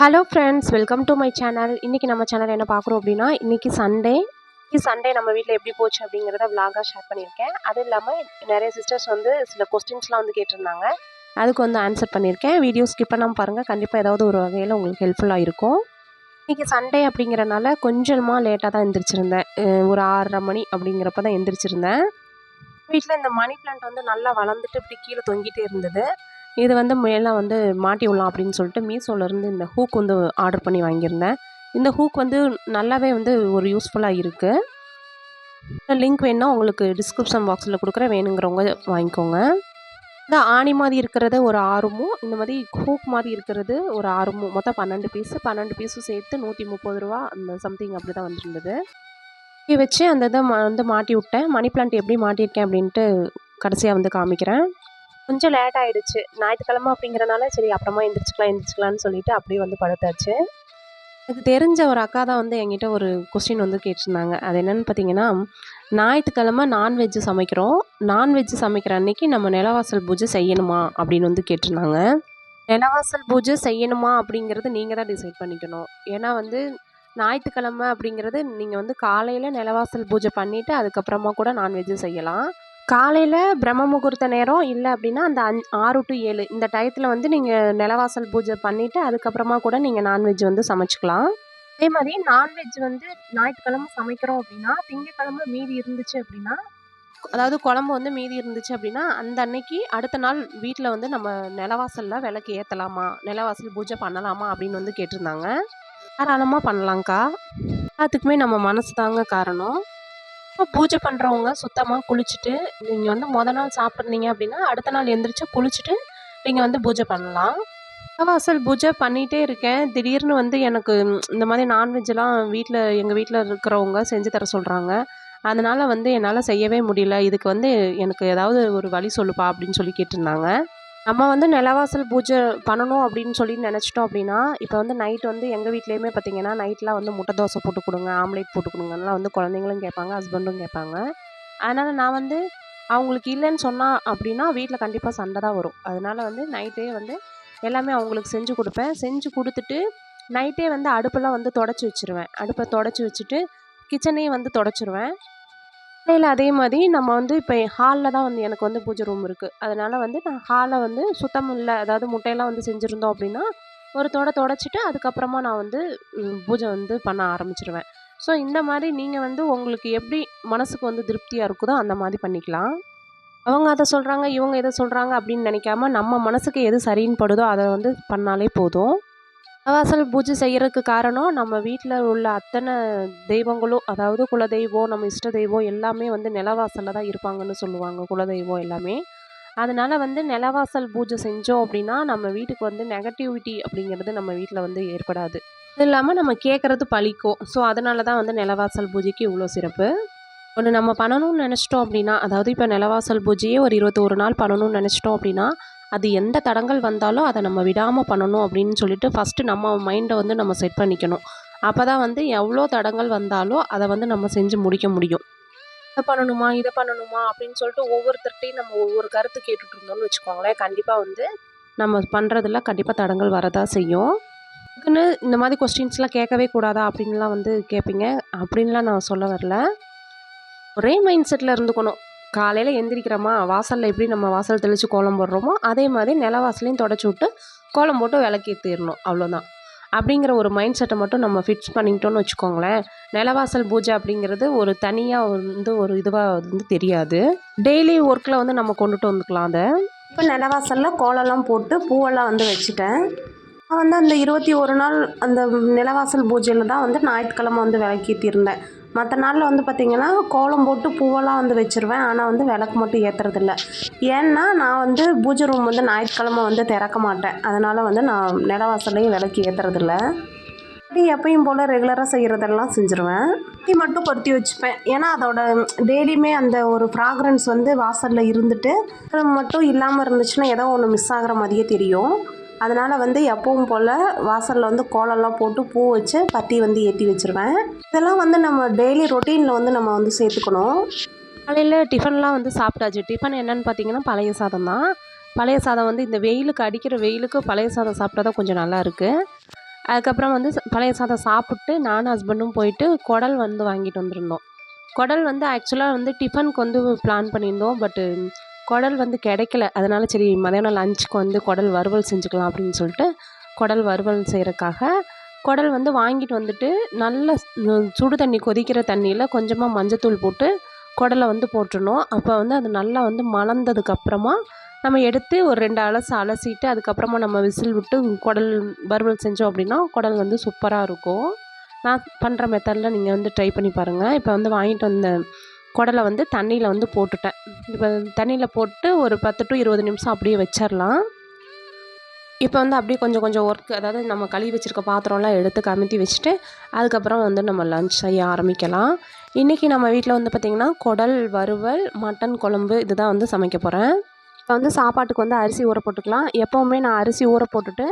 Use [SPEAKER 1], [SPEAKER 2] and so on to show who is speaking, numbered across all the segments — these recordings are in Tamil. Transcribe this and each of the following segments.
[SPEAKER 1] Hello friends welcome to my channel இன்றைக்கி நம்ம சேனல் என்ன பார்க்குறோம் அப்படின்னா இன்றைக்கி சண்டே இன்றைக்கி சண்டே நம்ம வீட்டில் எப்படி போச்சு அப்படிங்கிறத விலாகாக ஷேர் பண்ணியிருக்கேன். அதுவும் இல்லாமல் நிறைய சிஸ்டர்ஸ் வந்து சில கொஸ்டின்ஸ்லாம் வந்து கேட்டிருந்தாங்க. அதுக்கு வந்து ஆன்சர் பண்ணியிருக்கேன். வீடியோ ஸ்கிப் பண்ணாமல் பாருங்கள் கண்டிப்பாக ஏதாவது ஒரு வகையில் உங்களுக்கு ஹெல்ப்ஃபுல்லாக இருக்கும். இன்றைக்கி சண்டே அப்படிங்கிறனால கொஞ்சமாக லேட்டாக தான் எந்திரிச்சிருந்தேன். ஒரு ஆறரை மணி அப்படிங்கிறப்ப தான் எந்திரிச்சிருந்தேன். வீட்டில் இந்த மணி பிளான்ட் வந்து நல்லா வளர்ந்துட்டு இப்படி கீழே தொங்கிட்டே இருந்தது. இது வந்து மேலே வந்து மாட்டி விடலாம் அப்படின்னு சொல்லிட்டு மீஷோலேருந்து இந்த ஹூக் வந்து ஆர்டர் பண்ணி வாங்கியிருந்தேன். இந்த ஹூக் வந்து நல்லாவே வந்து ஒரு யூஸ்ஃபுல்லாக இருக்குது லிங்க் வேணுன்னா உங்களுக்கு டிஸ்கிரிப்ஷன் பாக்ஸில் கொடுக்குற வேணுங்கிறவங்க வாங்கிக்கோங்க. இந்த ஆணி மாதிரி இருக்கிறது ஒரு ஆறுமும் இந்த மாதிரி ஹூக் மாதிரி இருக்கிறது ஒரு ஆறுமும் மொத்தம் பன்னெண்டு பீஸு பன்னெண்டு பீஸும் சேர்த்து நூற்றி முப்பது ரூபா அந்த சம்திங் அப்படி தான் வந்துருந்தது. இப்படி வச்சு அந்த இதை வந்து மாட்டி விட்டேன் மணி பிளான்ட் எப்படி மாட்டியிருக்கேன் அப்படின்ட்டு கடைசியாக வந்து காமிக்கிறேன். கொஞ்சம் லேட் ஆகிடுச்சு ஞாயிற்றுக்கிழமை அப்படிங்கிறனால சரி அப்புறமா எந்திரிச்சிக்கலாம் எந்திரிச்சிக்கலாம்னு சொல்லிட்டு அப்படியே வந்து படுத்தாச்சு. எனக்கு தெரிஞ்ச ஒரு அக்கா தான் வந்து என்கிட்ட ஒரு கொஸ்டின் வந்து கேட்டிருந்தாங்க. அது என்னன்னு பார்த்தீங்கன்னா ஞாயிற்றுக்கிழமை நான்வெஜ் சமைக்கிறோம். நான்வெஜ் சமைக்கிற அன்னைக்கு நம்ம நிலவாசல் பூஜை செய்யணுமா அப்படின்னு வந்து கேட்டிருந்தாங்க. நிலவாசல் பூஜை செய்யணுமா அப்படிங்கிறது நீங்கள் தான் டிசைட் பண்ணிக்கணும். ஏன்னா வந்து ஞாயிற்றுக்கிழமை அப்படிங்கிறது நீங்கள் வந்து காலையில் நிலவாசல் பூஜை பண்ணிவிட்டு அதுக்கப்புறமா கூட நான்வெஜ்ஜு செய்யலாம். காலையில் பிரம்ம முகூர்த்த நேரம் இல்லை அப்படின்னா அந்த அஞ் ஆறு டு ஏழு. இந்த டயத்தில் வந்து நீங்கள் நிலவாசல் பூஜை பண்ணிவிட்டு அதுக்கப்புறமா கூட நீங்கள் நான்வெஜ் வந்து சமைச்சிக்கலாம். அதே மாதிரி நான்வெஜ் வந்து ஞாயிற்றுக்கிழமை சமைக்கிறோம் அப்படின்னா திங்கக்கிழமை மீதி இருந்துச்சு அப்படின்னா அதாவது குழம்பு வந்து மீதி இருந்துச்சு அப்படின்னா அந்த அன்னைக்கு அடுத்த நாள் வீட்டில் வந்து நம்ம நிலவாசலில் விளக்கு ஏற்றலாமா நிலவாசல் பூஜை பண்ணலாமா அப்படின்னு வந்து கேட்டிருந்தாங்க. தாராளமாக பண்ணலாங்க்கா எல்லாத்துக்குமே நம்ம மனசு தாங்க காரணம். பூஜை பண்ணுறவங்க சுத்தமாக குளிச்சுட்டு நீங்கள் வந்து மொதல் நாள் சாப்பிட்றீங்க அப்படின்னா அடுத்த நாள் எழுந்திரிச்சு குளிச்சுட்டு நீங்கள் வந்து பூஜை பண்ணலாம். வாசல் பூஜை பண்ணிகிட்டே இருக்கேன். திடீர்னு வந்து எனக்கு இந்த மாதிரி நான்வெஜ்லாம் வீட்டில் எங்கள் வீட்டில் இருக்கிறவங்க செஞ்சு தர சொல்கிறாங்க அதனால் வந்து என்னால் செய்யவே முடியல. இதுக்கு வந்து எனக்கு ஏதாவது ஒரு வழி சொல்லுப்பா அப்படின்னு சொல்லி கேட்டிருந்தாங்க. நம்ம வந்து நிலவாசல் பூஜை பண்ணணும் அப்படின்னு சொல்லி நினச்சிட்டோம் அப்படின்னா இப்போ வந்து நைட் வந்து எங்கள் வீட்லேயுமே பார்த்தீங்கன்னா நைட்லாம் வந்து முட்டை தோசை போட்டு கொடுங்க ஆம்லேட் போட்டு கொடுங்கலாம் வந்து குழந்தைங்களும் கேட்பாங்க ஹஸ்பண்டும் கேட்பாங்க. அதனால் நான் வந்து அவங்களுக்கு இல்லைன்னு சொன்னால் அப்படின்னா வீட்டில் கண்டிப்பாக சண்டை தான் வரும். அதனால் வந்து நைட்டே வந்து எல்லாமே அவங்களுக்கு செஞ்சு கொடுப்பேன். செஞ்சு கொடுத்துட்டு நைட்டே வந்து அடுப்பெல்லாம் வந்து தொடச்சி வச்சிருவேன். அடுப்பை தொடச்சி வச்சுட்டு கிச்சனையும் வந்து தொடச்சிருவேன். காலையில் அதே மாதிரி நம்ம வந்து இப்போ ஹாலில் தான் வந்து எனக்கு வந்து பூஜை ரூம் இருக்குது அதனால் வந்து நான் ஹாலை வந்து சுத்தம் இல்லை அதாவது முட்டையெல்லாம் வந்து செஞ்சுருந்தோம் அப்படின்னா ஒரு தொட தொடச்சிட்டு அதுக்கப்புறமா நான் வந்து பூஜை வந்து பண்ண ஆரம்பிச்சிருவேன். ஸோ இந்த மாதிரி நீங்கள் வந்து உங்களுக்கு எப்படி மனசுக்கு வந்து திருப்தியாக இருக்குதோ அந்த மாதிரி பண்ணிக்கலாம். அவங்க அதை சொல்கிறாங்க இவங்க இதை சொல்கிறாங்க அப்படின்னு நினைக்காம நம்ம மனசுக்கு எது சரின்னு படுதோ அதை வந்து பண்ணாலே போதும். வாசல் பூஜை செய்கிறதுக்கு காரணம் நம்ம வீட்டில் உள்ள அத்தனை தெய்வங்களும் அதாவது குலதெய்வம் நம்ம இஷ்ட தெய்வம் எல்லாமே வந்து நிலவாசலில் தான் இருப்பாங்கன்னு சொல்லுவாங்க குலதெய்வம் எல்லாமே. அதனால் வந்து நிலவாசல் பூஜை செஞ்சோம் அப்படின்னா நம்ம வீட்டுக்கு வந்து நெகட்டிவிட்டி அப்படிங்கிறது நம்ம வீட்டில் வந்து ஏற்படாது. அது இல்லாமல் நம்ம கேட்குறது பழிக்கும். ஸோ அதனால தான் வந்து நிலவாசல் பூஜைக்கு இவ்வளோ சிறப்பு. ஒன்று நம்ம பண்ணணும்னு நினச்சிட்டோம் அப்படின்னா அதாவது இப்போ நிலவாசல் பூஜையே ஒரு இருபத்தோரு நாள் பண்ணணும்னு நினச்சிட்டோம் அப்படின்னா அது எந்த தடங்கள் வந்தாலும் அதை நம்ம விடாமல் பண்ணணும் அப்படின்னு சொல்லிட்டு ஃபஸ்ட்டு நம்ம மைண்டை வந்து நம்ம செட் பண்ணிக்கணும். அப்போ தான் வந்து எவ்வளோ தடங்கள் வந்தாலும் அதை வந்து நம்ம செஞ்சு முடிக்க முடியும். இதை பண்ணணுமா இதை பண்ணணுமா அப்படின்னு சொல்லிட்டு ஒவ்வொருத்தர்கிட்டையும் நம்ம ஒவ்வொரு கருத்து கேட்டுட்டு இருந்தோம்னு வச்சுக்கோங்களேன். கண்டிப்பாக வந்து நம்ம பண்ணுறதுல கண்டிப்பாக தடங்கள் வரதா செய்யும். அதுக்குன்னு இந்த மாதிரி கொஸ்டின்ஸ்லாம் கேட்கவே கூடாதா அப்படின்லாம் வந்து கேட்பீங்க அப்படின்லாம் நான் சொல்ல வரல. ஒரே மைண்ட் செட்டில் இருந்துக்கணும். காலையில் எந்திரிக்கிறோமா? வாசலில் எப்படி நம்ம வாசல் தெளித்து கோலம் போடுறோமோ அதே மாதிரி நில வாசலையும் தொடச்சி விட்டு கோலம் போட்டு விளக்கேற்றிடணும் அவ்வளோதான் அப்படிங்கிற ஒரு மைண்ட் செட்டை மட்டும் நம்ம ஃபிக்ஸ் பண்ணிக்கிட்டோன்னு வச்சுக்கோங்களேன். நிலவாசல் பூஜை அப்படிங்கிறது ஒரு தனியாக வந்து ஒரு இதுவாக வந்து தெரியாது. டெய்லி ஒர்க்கில் வந்து நம்ம கொண்டுட்டு வந்துக்கலாம் அதை. இப்போ நிலவாசலில் கோலம்லாம் போட்டு பூவெல்லாம் வந்து வச்சுட்டேன். நான் வந்து அந்த இருபத்தி ஒரு நாள் அந்த நிலவாசல் பூஜையில் தான் வந்து ஞாயிற்றுக்கிழமை வந்து விளக்கேற்றிருந்தேன் மற்ற நாளில் வந்து பார்த்திங்கன்னா கோலம் போட்டு பூவெல்லாம் வந்து வச்சுருவேன். ஆனால் வந்து விளக்கு மட்டும் ஏற்றுறதில்ல ஏன்னா நான் வந்து பூஜை ரூம் வந்து ஞாயிற்றுக்கிழமை வந்து திறக்க மாட்டேன். அதனால் வந்து நான் நிலவாசலையும் விளக்கு ஏற்றுறதில்ல அப்படி எப்பயும் போல் ரெகுலராக செய்கிறதெல்லாம் செஞ்சுருவேன். டீ மட்டும் கொளுத்தி வச்சுப்பேன். ஏன்னா அதோட டெய்லியுமே அந்த ஒரு ஃப்ராக்ரன்ஸ் வந்து வாசலில் இருந்துட்டு மட்டும் இல்லாமல் இருந்துச்சுன்னா ஏதோ ஒன்று மிஸ் ஆகிற மாதிரியே தெரியும். அதனால் வந்து எப்பவும் போல் வாசலில் வந்து கோலம்லாம் போட்டு பூ வச்சு பத்தி வந்து ஏற்றி வச்சுருவேன். இதெல்லாம் வந்து நம்ம டெய்லி ரொட்டீனில் வந்து நம்ம வந்து சேர்த்துக்கணும். காலையில் டிஃபன்லாம் வந்து சாப்பிட்டாச்சு. டிஃபன் என்னென்னு பார்த்தீங்கன்னா பழைய சாதம் தான். பழைய சாதம் வந்து இந்த வெயிலுக்கு அடிக்கிற வெயிலுக்கு பழைய சாதம் சாப்பிட்டா தான் கொஞ்சம் நல்லா இருக்குது அதுக்கப்புறம் வந்து பழைய சாதம் சாப்பிட்டு நானும் ஹஸ்பண்டும் போயிட்டு குடல் வந்து வாங்கிட்டு வந்திருந்தோம். குடல் வந்து ஆக்சுவலாக வந்து டிஃபனுக்கு வந்து பிளான் பண்ணியிருந்தோம். பட்டு குடல் வந்து கிடைக்கல. அதனால சரி மதியானம் லஞ்சுக்கு வந்து குடல் வறுவல் செஞ்சுக்கலாம் அப்படின்னு சொல்லிட்டு குடல் வறுவல் செய்கிறக்காக குடல் வந்து வாங்கிட்டு வந்துட்டு நல்ல சுடு தண்ணி கொதிக்கிற தண்ணியில் கொஞ்சமாக மஞ்சத்தூள் போட்டு குடலை வந்து போட்டுடணும். அப்போ வந்து அது நல்லா வந்து மலர்ந்ததுக்கப்புறமா நம்ம எடுத்து ஒரு ரெண்டு அலசு அலசிட்டு அதுக்கப்புறமா நம்ம விசில் விட்டு குடல் வறுவல் செஞ்சோம் அப்படின்னா குடல் வந்து சூப்பராக இருக்கும். நான் பண்ணுற மெத்தடில் நீங்கள் வந்து ட்ரை பண்ணி பாருங்கள் இப்போ வந்து வாங்கிட்டு வந்த குடலை வந்து தண்ணியில் வந்து போட்டுட்டேன். இப்போ தண்ணியில் போட்டு ஒரு பத்து டு இருபது நிமிஷம் அப்படியே வச்சிடலாம் இப்போ வந்து அப்படியே கொஞ்சம் கொஞ்சம் ஒர்க் அதாவது நம்ம கழுவி வச்சுருக்க பாத்திரம்லாம் எடுத்து கமுத்தி வச்சுட்டு அதுக்கப்புறம் வந்து நம்ம லஞ்ச் செய்ய ஆரம்பிக்கலாம். இன்றைக்கி நம்ம வீட்டில் வந்து பார்த்திங்கன்னா குடல் வறுவல் மட்டன் குழம்பு இதுதான் வந்து சமைக்க போகிறேன் இப்போ வந்து சாப்பாட்டுக்கு வந்து அரிசி ஊற போட்டுக்கலாம். எப்போவுமே நான் அரிசி ஊற போட்டுட்டு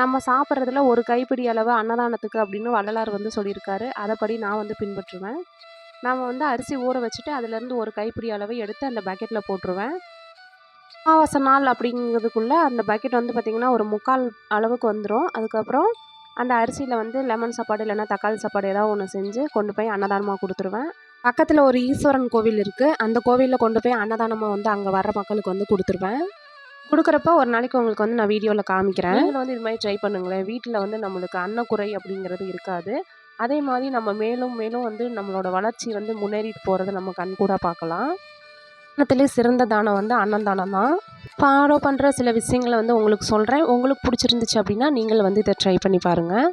[SPEAKER 1] நம்ம சாப்பிட்றதுல ஒரு கைப்பிடி அளவு அன்னதானத்துக்கு அப்படின்னு வள்ளலார் வந்து சொல்லியிருக்காரு. அதைப்படி நான் வந்து பின்பற்றுவேன். நாம் வந்து அரிசி ஊற வச்சுட்டு அதுலேருந்து ஒரு கைப்பிடி அளவு எடுத்து அந்த பக்கெட்டில் போட்டுருவேன். அமாவாசை நாள் அப்படிங்கிறதுக்குள்ளே அந்த பக்கெட் வந்து பார்த்திங்கன்னா ஒரு முக்கால் அளவுக்கு வந்துடும் அதுக்கப்புறம் அந்த அரிசியில் வந்து லெமன் சாப்பாடு இல்லைன்னா தக்காளி சாப்பாடு ஏதாவது ஒன்று செஞ்சு கொண்டு போய் அன்னதானமாக கொடுத்துருவேன். பக்கத்தில் ஒரு ஈஸ்வரன் கோவில் இருக்குது அந்த கோவிலில் கொண்டு போய் அன்னதானமாக வந்து அங்கே வர்ற மக்களுக்கு வந்து கொடுத்துருவேன். கொடுக்குறப்ப ஒரு நாளைக்கு உங்களுக்கு வந்து நான் வீடியோவில் காமிக்கிறேன். நீங்கள் வந்து இது மாதிரி ட்ரை பண்ணுங்களேன். வீட்டில் வந்து நம்மளுக்கு அன்னக்குறை அப்படிங்கிறது இருக்காது. அதே மாதிரி நம்ம மேலும் மேலும் வந்து நம்மளோட வளர்ச்சி வந்து முன்னேறிட்டு போகிறத நம்ம கண்கூடாக பார்க்கலாம். தானத்திலே சிறந்த தானம் வந்து அன்னதானம் தான். ஃபாலோ பண்ணுற சில விஷயங்களை வந்து உங்களுக்கு சொல்கிறேன் உங்களுக்கு பிடிச்சிருந்துச்சு அப்படின்னா நீங்கள் வந்து இதை ட்ரை பண்ணி பாருங்கள்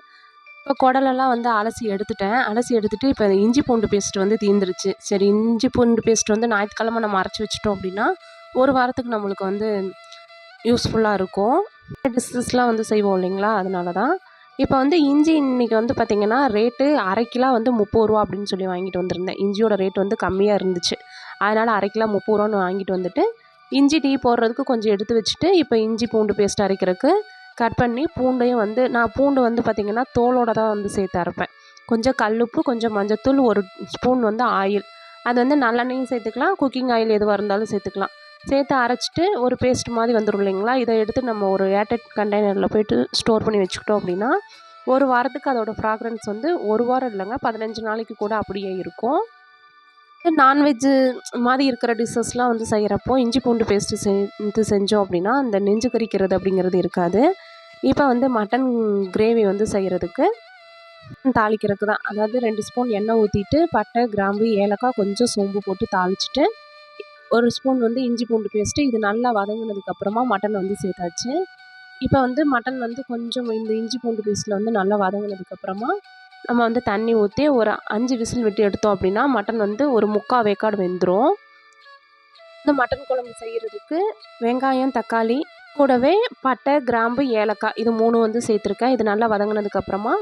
[SPEAKER 1] இப்போ குடலெல்லாம் வந்து அலசி எடுத்துட்டேன். அலசி எடுத்துகிட்டு இப்போ இஞ்சி பூண்டு பேஸ்ட் வந்து தீந்துருச்சு சரி இஞ்சி பூண்டு பேஸ்ட் வந்து ஞாயிற்றுக்கிழமை நம்ம அரைச்சி வச்சிட்டோம் அப்படின்னா ஒரு வாரத்துக்கு நம்மளுக்கு வந்து யூஸ்ஃபுல்லாக இருக்கும். டிஷ்ஷஸ்லாம் வந்து செய்வோம் இல்லைங்களா? அதனால தான். இப்போ வந்து இஞ்சி இன்னைக்கு வந்து பார்த்திங்கன்னா ரேட்டு அரை கிலோ வந்து முப்பது ரூபா அப்படின்னு சொல்லி வாங்கிட்டு வந்திருந்தேன். இஞ்சியோட ரேட் வந்து கம்மியாக இருந்துச்சு. அதனால் அரை கிலோ முப்பது ரூபான்னு வாங்கிட்டு வந்துட்டு இஞ்சி டீ போடுறதுக்கு கொஞ்சம் எடுத்து வச்சுட்டு இப்போ இஞ்சி பூண்டு பேஸ்ட் அரைக்கிறதுக்கு கட் பண்ணி பூண்டையும் வந்து நான் பூண்டு வந்து பார்த்திங்கன்னா தோலோட தான் வந்து சேர்த்து அரைப்பேன். கொஞ்சம் கல்லுப்பு கொஞ்சம் மஞ்சத்தூள் ஒரு ஸ்பூன் வந்து ஆயில் அது வந்து நல்லெண்ணெயும் சேர்த்துக்கலாம் குக்கிங் ஆயில் எதுவாக இருந்தாலும் சேர்த்துக்கலாம். சேர்த்து அரைச்சிட்டு ஒரு பேஸ்ட் மாதிரி வந்துடும் இல்லைங்களா? இதை எடுத்து நம்ம ஒரு ஏர்டெட் கண்டெய்னரில் போயிட்டு ஸ்டோர் பண்ணி வச்சுக்கிட்டோம் அப்படின்னா ஒரு வாரத்துக்கு அதோடய ஃப்ராக்ரன்ஸ் வந்து ஒரு வாரம் இல்லைங்க பதினஞ்சு நாளைக்கு கூட அப்படியே இருக்கும். நான்வெஜ்ஜு மாதிரி இருக்கிற டிஷ்ஷஸ்லாம் வந்து செய்கிறப்போ இஞ்சி பூண்டு பேஸ்ட்டு சேர்த்து செஞ்சோம் அப்படின்னா அந்த நெஞ்சு கறிக்கிறது அப்படிங்கிறது இருக்காது. இப்போ வந்து மட்டன் கிரேவி வந்து செய்கிறதுக்கு தாளிக்கிறதுக்கு தான். அதாவது ரெண்டு ஸ்பூன் எண்ணெய் ஊற்றிட்டு பட்டை கிராம்பு ஏலக்காய் கொஞ்சம் சோம்பு போட்டு தாளிச்சிட்டு ஒரு ஸ்பூன் வந்து இஞ்சி பூண்டு பேஸ்ட்டு இது நல்லா வதங்கினதுக்கப்புறமா மட்டன் வந்து சேர்த்தாச்சு. இப்போ வந்து மட்டன் வந்து கொஞ்சம் இந்த இஞ்சி பூண்டு பேஸ்ட்டில் வந்து நல்லா வதங்கினதுக்கப்புறமா நம்ம வந்து தண்ணி ஊற்றி ஒரு அஞ்சு விசில் விட்டு எடுத்தோம் அப்படின்னா மட்டன் வந்து ஒரு முக்கால் வேக்காடு வெந்துடும் இந்த மட்டன் குழம்பு செய்கிறதுக்கு வெங்காயம் தக்காளி கூடவே பட்டை கிராம்பு ஏலக்காய் இது மூணு வந்து சேர்த்துருக்கேன். இது நல்லா வதங்கினதுக்கப்புறமா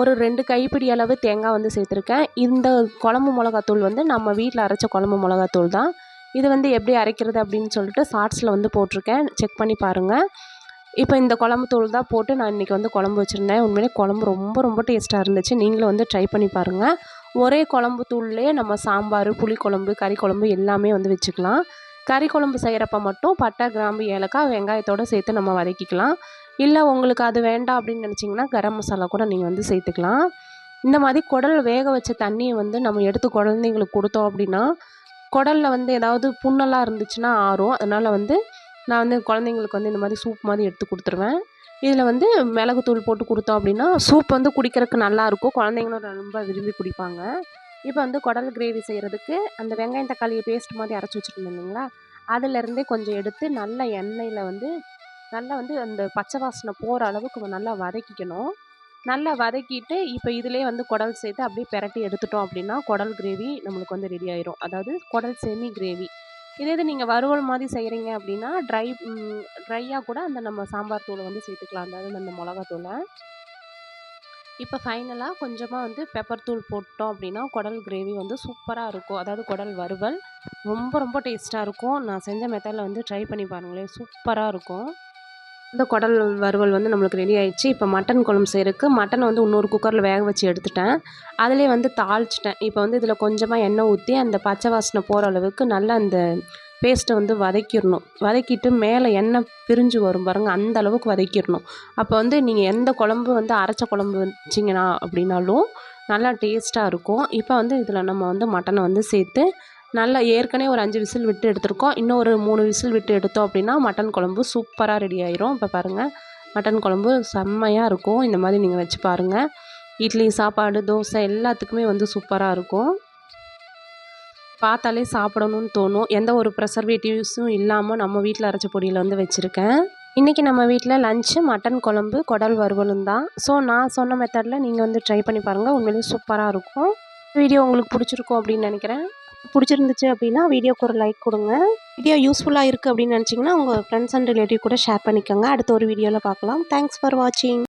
[SPEAKER 1] ஒரு ரெண்டு கைப்பிடி அளவு தேங்காய் வந்து சேர்த்துருக்கேன். இந்த குழம்பு மிளகாத்தூள் வந்து நம்ம வீட்டில் அரைச்ச குழம்பு மிளகாத்தூள் தான். இது வந்து எப்படி அரைக்கிறது அப்படின்னு சொல்லிட்டு ஷார்ட்ஸில் வந்து போட்டிருக்கேன். செக் பண்ணி பாருங்கள் இப்போ இந்த குழம்பு தூள் தான் போட்டு நான் இன்றைக்கி வந்து குழம்பு வச்சுருந்தேன். உண்மையிலே குழம்பு ரொம்ப ரொம்ப டேஸ்ட்டாக இருந்துச்சு. நீங்களும் வந்து ட்ரை பண்ணி பாருங்கள் ஒரே குழம்பு தூள்லேயே நம்ம சாம்பார் புளிக்குழம்பு கறி குழம்பு எல்லாமே வந்து வச்சுக்கலாம். கறி குழம்பு செய்கிறப்ப மட்டும் பட்டை கிராம்பு ஏலக்காய் வெங்காயத்தோடு சேர்த்து நம்ம வதக்கிக்கலாம். இல்லை உங்களுக்கு அது வேண்டாம் அப்படின்னு நினச்சிங்கன்னா கரம் மசாலா கூட நீங்கள் வந்து சேர்த்துக்கலாம். இந்த மாதிரி குடல் வேக வச்ச தண்ணியை வந்து நம்ம எடுத்து குழந்தைங்களுக்கு கொடுத்தோம் அப்படின்னா குடலில் வந்து ஏதாவது புண்ணெல்லாம் இருந்துச்சுன்னா ஆறும். அதனால் வந்து நான் வந்து குழந்தைங்களுக்கு வந்து இந்த மாதிரி சூப் மாதிரி எடுத்து கொடுத்துருவேன். இதில் வந்து மிளகுத்தூள் போட்டு கொடுத்தோம் அப்படின்னா சூப் வந்து குடிக்கிறதுக்கு நல்லாயிருக்கும் குழந்தைங்களும் ரொம்ப விரும்பி குடிப்பாங்க. இப்போ வந்து குடல் கிரேவி செய்கிறதுக்கு அந்த வெங்காயம் தக்காளியை பேஸ்ட் மாதிரி அரைச்சி வச்சுருந்தேன் இல்லைங்களா? அதுலேருந்தே கொஞ்சம் எடுத்து நல்ல எண்ணெயில் வந்து நல்லா வந்து அந்த பச்சை வாசனை போகிற அளவுக்கு நல்லா வதக்கிக்கணும். நல்லா வதக்கிட்டு இப்போ இதிலே வந்து குடல் சேர்த்து அப்படியே பிரட்டி எடுத்துட்டோம் அப்படின்னா குடல் கிரேவி நம்மளுக்கு வந்து ரெடி ஆயிரும். அதாவது குடல் செமி கிரேவி இதே இது நீங்கள் வறுவல் மாதிரி செய்கிறீங்க அப்படின்னா ட்ரை ட்ரையாக கூட அந்த நம்ம சாம்பார் தூளை வந்து சேர்த்துக்கலாம். அதாவது அந்த மிளகாத்தூளை இப்போ ஃபைனலாக கொஞ்சமாக வந்து பெப்பர் தூள் போட்டோம் அப்படின்னா குடல் கிரேவி வந்து சூப்பராக இருக்கும். அதாவது குடல் வறுவல் ரொம்ப ரொம்ப டேஸ்ட்டாக இருக்கும். நான் செஞ்ச மெத்தடில் வந்து ட்ரை பண்ணி பாருங்களேன். சூப்பராக இருக்கும். இந்த குடல் வறுவல் வந்து நம்மளுக்கு ரெடி ஆயிடுச்சு. இப்போ மட்டன் குழம்பு செய்கிறதுக்கு மட்டன் வந்து இன்னொரு குக்கரில் வேக வச்சு எடுத்துட்டேன். அதிலே வந்து தாளிச்சிட்டேன். இப்போ வந்து இதில் கொஞ்சமாக எண்ணெய் ஊற்றி அந்த பச்சை வாசனை போகிற அளவுக்கு நல்லா அந்த பேஸ்ட்டை வந்து வதக்கிடணும். வதக்கிட்டு மேலே எண்ணெய் பிரிஞ்சு வரும் பாருங்கள் அந்த அளவுக்கு வதக்கிடணும். அப்போ வந்து நீங்கள் எந்த குழம்பு வந்து அரைச்ச குழம்பு வச்சிங்கன்னா அப்படின்னாலும் நல்லா டேஸ்ட்டாக இருக்கும். இப்போ வந்து இதில் நம்ம வந்து மட்டனை வந்து சேர்த்து நல்லா ஏற்கனவே ஒரு அஞ்சு விசில் விட்டு எடுத்திருக்கோம். இன்னும் ஒரு மூணு விசில் விட்டு எடுத்தோம் அப்படின்னா மட்டன் குழம்பு சூப்பராக ரெடி ஆயிரும். இப்போ பாருங்கள் மட்டன் குழம்பு செம்மையாக இருக்கும். இந்த மாதிரி நீங்கள் வச்சு பாருங்கள் இட்லி சாப்பாடு தோசை எல்லாத்துக்குமே வந்து சூப்பராக இருக்கும். பார்த்தாலே சாப்பிடணும்னு தோணும். எந்த ஒரு ப்ரெசர்வேட்டிவ்ஸும் இல்லாமல் நம்ம வீட்டில் அரைச்ச பொடியில் வந்து வச்சுருக்கேன். இன்றைக்கி நம்ம வீட்டில் லஞ்சு மட்டன் குழம்பு குடல் வறுவலும் தான். ஸோ நான் சொன்ன மெத்தடில் நீங்கள் வந்து ட்ரை பண்ணி பாருங்கள் உண்மையிலேயே சூப்பராக இருக்கும். வீடியோ உங்களுக்கு பிடிச்சிருக்கும் அப்படின்னு நினைக்கிறேன். பிடிச்சிருந்துச்சு அப்படின்னா வீடியோக்கு ஒரு லைக் கொடுங்க. வீடியோ யூஸ்ஃபுல்லாக இருக்குது அப்படின்னு நினச்சிங்கன்னா உங்கள் ஃப்ரெண்ட்ஸ் அண்ட் ரிலேட்டிவ் கூட ஷேர் பண்ணிக்கோங்க. அடுத்த ஒரு வீடியோவில் பார்க்கலாம். தேங்க்ஸ் ஃபார் வாட்சிங்